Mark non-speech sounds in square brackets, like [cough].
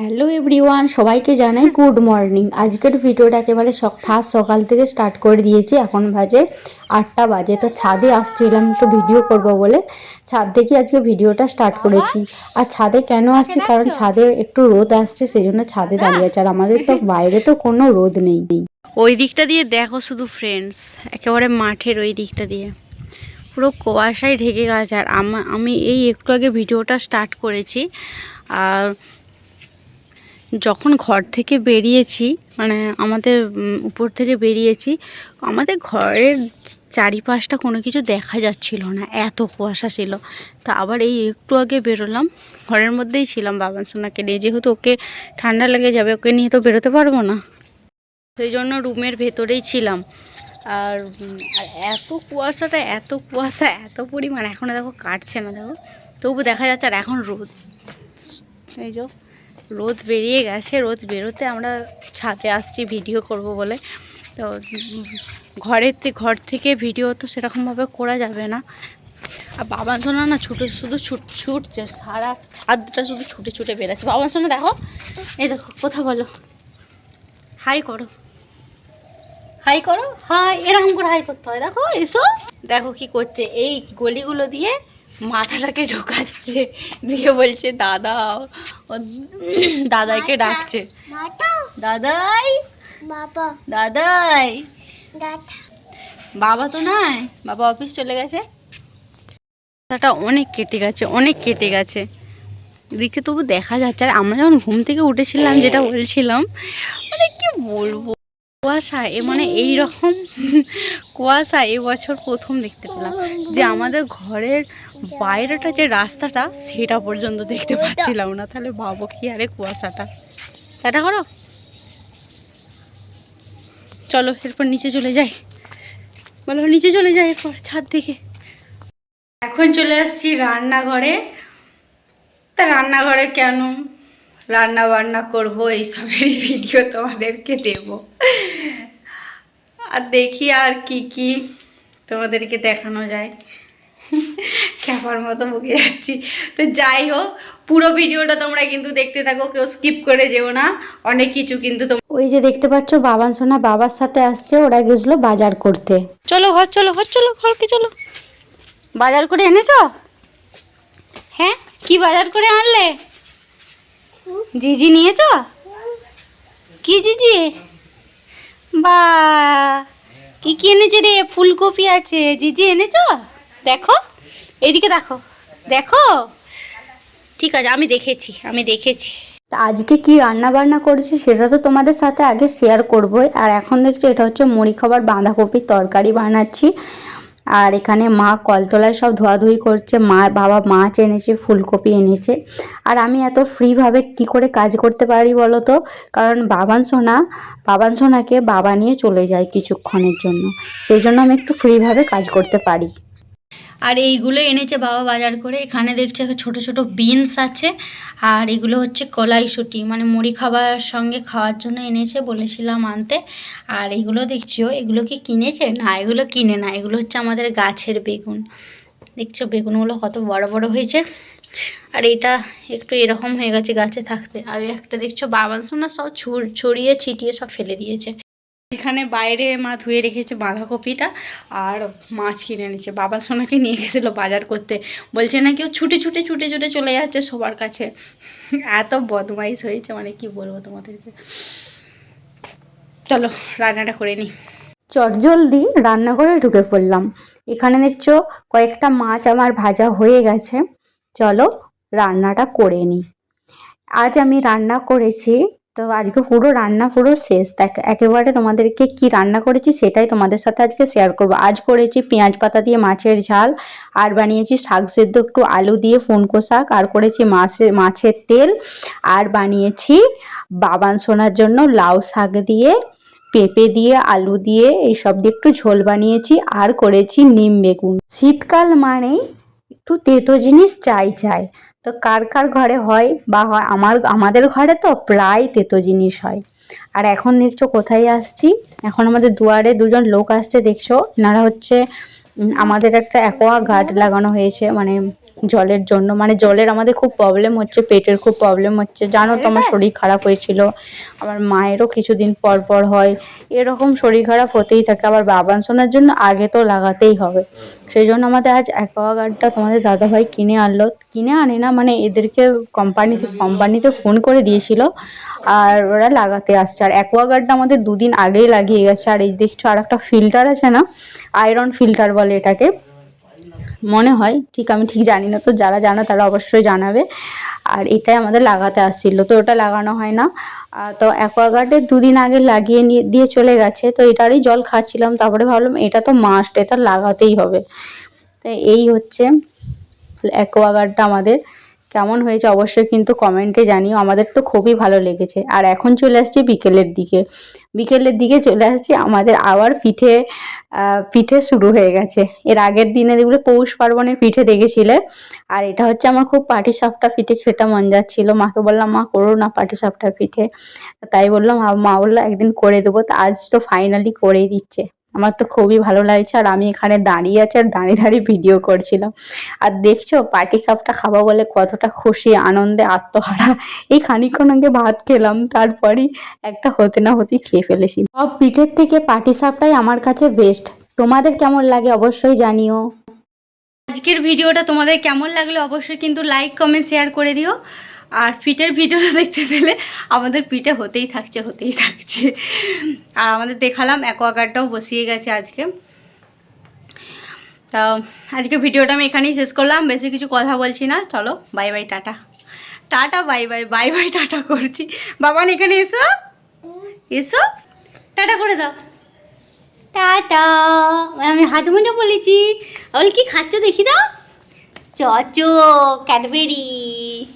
Hello everyone সবাইকে জানাই good morning আজকের ভিডিওটা একেবারে ফার্স্ট সকাল থেকে স্টার্ট করে দিয়েছি। এখন বাজে আটটা বাজে তো ছাদে আসছিলাম তো ভিডিও করব বলে। ছাদ থেকে আজকে ভিডিওটা স্টার্ট করেছি। আর ছাদে কেন আসছি? কারণ ছাদে একটু রোদ আসছে সেই জন্য ছাদে দাঁড়িয়ে আছে। আর আমাদের তো বাইরে তো কোনো রোদ নেই। ওই দিকটা দিয়ে দেখো শুধু ফ্রেন্ডস একেবারে মাঠের ওই দিকটা দিয়ে। পুরো কুয়াশায় ঢেকে গেছে। আর আমা- আমি এই একটু আগে ভিডিওটা স্টার্ট করেছি। আর যখন ঘর থেকে বেরিয়েছি মানে আমাদের উপর থেকে বেরিয়েছি, আমাদের ঘরের চারিপাশটা কোনো কিছু দেখা যাচ্ছিল না, এত কুয়াশা ছিল। তা আবার এই একটু আগে বেরোলাম, ঘরের মধ্যেই ছিলাম বাবান সোনাকে নিয়ে। যেহেতু ওকে ঠান্ডা লেগে যাবে, ওকে নিয়ে তো বেরোতে পারব না। সেই জন্য রুমের ভেতরেই ছিলাম। আর এত কুয়াশাটা, এত কুয়াশা, এত পরিমাণ এখনও দেখো কাটছে না, দেখো। তবু দেখা যাচ্ছে আর এখন রোদ। এই যে রোদ বেরিয়ে গেছে, রোদ বেরোতে আমরা ছাদে আসছি ভিডিও করব বলে। তো ঘরের ঘর থেকে ভিডিও তো সেরকমভাবে করা যাবে না। আর বাবা সোনা না ছুটে, শুধু ছুট, ছুটছে, সারা ছাদটা শুধু ছুটে ছুটে বেড়াচ্ছে। বাবা সোনা, দেখো। এই দেখো, কথা বলো। হাই করো। হাই করো? হাই, এরকম করে হাই করতে হয়। দেখো, এসো। দেখো কি করছে। এই গলিগুলো দিয়ে মাথাটাকে ঢোকাচ্ছে দিয়ে বলছে দাদা। ও দাদাইকে ডাকছে। দাদাই? বাবা। দাদাই? দাদা বাবা তো নাই? বাবা অফিস চলে গেছে? মাথাটা অনেক কেটে গেছে অনেক কেটে গেছে। এদিকে তবু দেখা যাচ্ছে আর আমরা যখন ঘুম থেকে উঠেছিলাম যেটা বলছিলাম মানে কি বলব? কুয়াশা এ মানে এই রকম কুয়াশা এবছর প্রথম দেখতে পেলাম। যে আমাদের ঘরের বাইরেটা যে রাস্তাটা, সেটা পর্যন্ত দেখতে পাচ্ছিলাম না। তাহলে ভাবো কি আরে কুয়াশাটা। সেটা করো? চলো, এরপর নিচে চলে যাই। বলো, নিচে চলে যাই এরপর, ছাদ থেকে এখন চলে আসছি রান্নাঘরে। তা রান্নাঘরে কেন? রান্না বান্না করব, এইসবেরই ভিডিও তোমাদেরকে দেব। আর দেখি আর কি কি তোমাদেরকে দেখানো যায়। ক্যাপার মতো মুখে যাচ্ছি। তো যাই হোক পুরো ভিডিওটা তোমরা কিন্তু দেখতে থাকো কেউ স্কিপ করে যেও না। অনেক কিছু কিন্তু ওই যে দেখতে পাচ্ছ বাবান সোনা বাবার সাথে আসছে ওরা গেছিল বাজার করতে। চলো ঘর চলো ঘর চলো ঘরকে চলো। বাজার করে এনেছ? হ্যাঁ? কি বাজার করে আনলে? জিজি নিয়েছ? কি জিজি? বা, কি কি এনেছে রে? ফুলকপি আছে। জিজি এনেছ? দেখো। এদিকে দেখো। দেখো? ঠিক আছে, আমি দেখেছি আমি দেখেছি। আজকে কি রান্না বান্না করেছি সেটা তো তোমাদের সাথে আগে শেয়ার করবোই। আর এখন দেখছ, এটা হচ্ছে মুড়ি খাবার বাঁধাকপির তরকারি বানাচ্ছি। আর এখানে মা কলতলায় সব ধোয়াধুয়ি করছে। মা, বাবা মাছ এনেছে, ফুলকপি এনেছে। আর আমি এত ফ্রিভাবে কি করে কাজ করতে পারি বলো তো কারণ বাবান সোনা, বাবান সোনাকে বাবা নিয়ে চলে যায় কিছুক্ষণের জন্য। সেই জন্য আমি একটু ফ্রিভাবে কাজ করতে পারি। আর এইগুলো এনেছে বাবা বাজার করে। এখানে দেখছে ছোট ছোট বিনস আছে আর এগুলো হচ্ছে কলাইশুটি মানে মুড়ি খাবার সঙ্গে খাওয়ার জন্য এনেছে বলেছিলাম আনতে। আর এগুলো দেখছিও এগুলো কি কিনেছে? না, এগুলো কিনে না, এগুলো হচ্ছে আমাদের গাছের বেগুন। দেখছ বেগুনগুলো কত বড় বড় হয়েছে। আর এটা একটু এরকম হয়ে গেছে গাছে থাকতে। আর একটা দেখছ বাবান সোনা সব ছড়িয়ে ছিটিয়ে সব ফেলে দিয়েছে। এখানে বাইরে মা ধুয়ে রেখেছে বাঁধাকপিটা আর মাছ কিনে এনেছে। বাবা সোনাকে নিয়ে গেছিল বাজার করতে। বলছে না কেউ ছুটে ছুটে ছুটে ছুটে চলে যাচ্ছে সবার কাছে। এত বদমাইশ হয়েছে মানে কি বলব তোমাদেরকে। চলো, রান্নাটা করে নিই চটজলদি রান্নাঘরে ঢুকে পড়লাম। এখানে দেখছ কয়েকটা মাছ আমার ভাজা হয়ে গেছে। চলো রান্নাটা করে নিই আজ আমি রান্না করেছি তো আজকে পুরো রান্না পুরো শেষ। দেখ, একেবারে তোমাদেরকে কি রান্না করেছি সেটাই তোমাদের সাথে আজকে শেয়ার করব। আজ করেছি পেঁয়াজ পাতা দিয়ে মাছের ঝাল, আর বানিয়েছি শাক সেদ্ধ একটু আলু দিয়ে ফুনকো শাক, আর করেছি মাছের মাছের তেল, আর বানিয়েছি বাবান সোনার জন্য লাউ শাক দিয়ে, পেঁপে দিয়ে, আলু দিয়ে, এইসব দিয়ে একটু ঝোল বানিয়েছি, আর করেছি নিম বেগুন। শীতকাল মানেই একটু তেতো জিনিস চাই চাই। তো কার কার ঘরে হয় বা হয় আমার, আমাদের ঘরে তো প্রায় তেতো জিনিস হয়। আর এখন দেখছ কোথায় আসছি? এখন আমাদের দুয়ারে দুজন লোক আসছে, দেখছ? এনারা হচ্ছে আমাদের একটা অ্যাকোয়া গার্ড লাগানো হয়েছে মানে জলের জন্য। মানে জলের আমাদের খুব প্রবলেম হচ্ছে পেটের খুব প্রবলেম হচ্ছে। জানো তো আমার শরীর খারাপ হয়েছিল। আমার মায়েরও কিছুদিন পর পর হয়। এরকম শরীর খারাপ হতেই থাকে। আবার বাবান শোনার জন্য আগে তো লাগাতেই হবে। সেই জন্য আমাদের আজ অ্যাকোয়াগার্ডটা তোমাদের দাদাভাই কিনে আনলো। কিনে আনে না মানে এদেরকে কোম্পানি কোম্পানিতে ফোন করে দিয়েছিল। আর ওরা লাগাতে আসছে। আর অ্যাকোয়াগার্ডটা আমাদের দুদিন আগেই লাগিয়ে গেছে। আর এই দেখছ আর একটা ফিল্টার আছে না? আয়রন ফিল্টার বলে এটাকে। মনে হয়, ঠিক আমি ঠিক জানি না, তো যারা জানো তারা অবশ্যই জানাবে। আর এটাই আমাদের লাগাতে আসছিল, তো ওটা লাগানো হয় না। তো অ্যাকোয়াগার্ডে দুদিন আগে লাগিয়ে নিয়ে, দিয়ে চলে গেছে, তো এটারই জল খাচ্ছিলাম, তারপরে ভাবলাম এটা তো মাস্ট এটা লাগাতেই হবে। তো এই হচ্ছে অ্যাকোয়াগার্ডটা আমাদের। কেমন হয়েছে অবশ্যই কিন্তু কমেন্টে জানিও। আমাদের তো খুবই ভালো লেগেছে। আর এখন চলে আসছি বিকেলের দিকে। বিকেলের দিকে চলে আসছি, আমাদের আবার পিঠে পিঠে শুরু হয়ে গেছে। এর আগের দিনে দেখলে পৌষ পার্বণের পিঠে দেখেছিলে। আর এটা হচ্ছে আমার খুব পাটি সাপটা পিঠে, খেতে মন যাচ্ছিল। মাকে বললাম, মা, করো না পাটি সাপটা পিঠে। তাই বললাম, মা বলল একদিন করে দেবো। তো আজ তো ফাইনালি করেই দিচ্ছে। আমার তো খুবই ভালো লাগছে আর আমি এখানে দাঁড়িয়ে আছি আর দাঁড়িয়ে দাঁড়িয়ে ভিডিও করছিলাম। আর দেখছ পাটি সাপটা খাব বলে কতটা খুশি, আনন্দে আত্মহারা। এই খানিকক্ষণ আগে ভাত খেলাম, তারপরেই একটা হতে না হতেই খেয়ে ফেলেছি। সব পিঠের থেকে পাটি সাপটাই আমার কাছে বেস্ট তোমাদের কেমন লাগে অবশ্যই জানিও। আজকের ভিডিওটা তোমাদের কেমন লাগল অবশ্যই কিন্তু লাইক কমেন্ট শেয়ার করে দিও। আর পিঠের ভিডিওটা [laughs] দেখতে পেলে আমাদের পিঠে হতেই থাকছে হতেই থাকছে। আর আমাদের দেখালাম, অ্যাকোয়াগার্ডটাও বসিয়ে গেছে আজকে। তা, আজকে ভিডিওটা আমি এখানেই শেষ করলাম। বেশি কিছু কথা বলছি না। চলো bye bye tata. Tata bye bye bye bye tata করছি। বাবান, এখানে এসো। এসো। টাটা করে দাও। টাটা। আমি হাত মোজা বলেছি। বল কি খাচ্ছ দেখি দাও। চচো ক্যাডবেরি।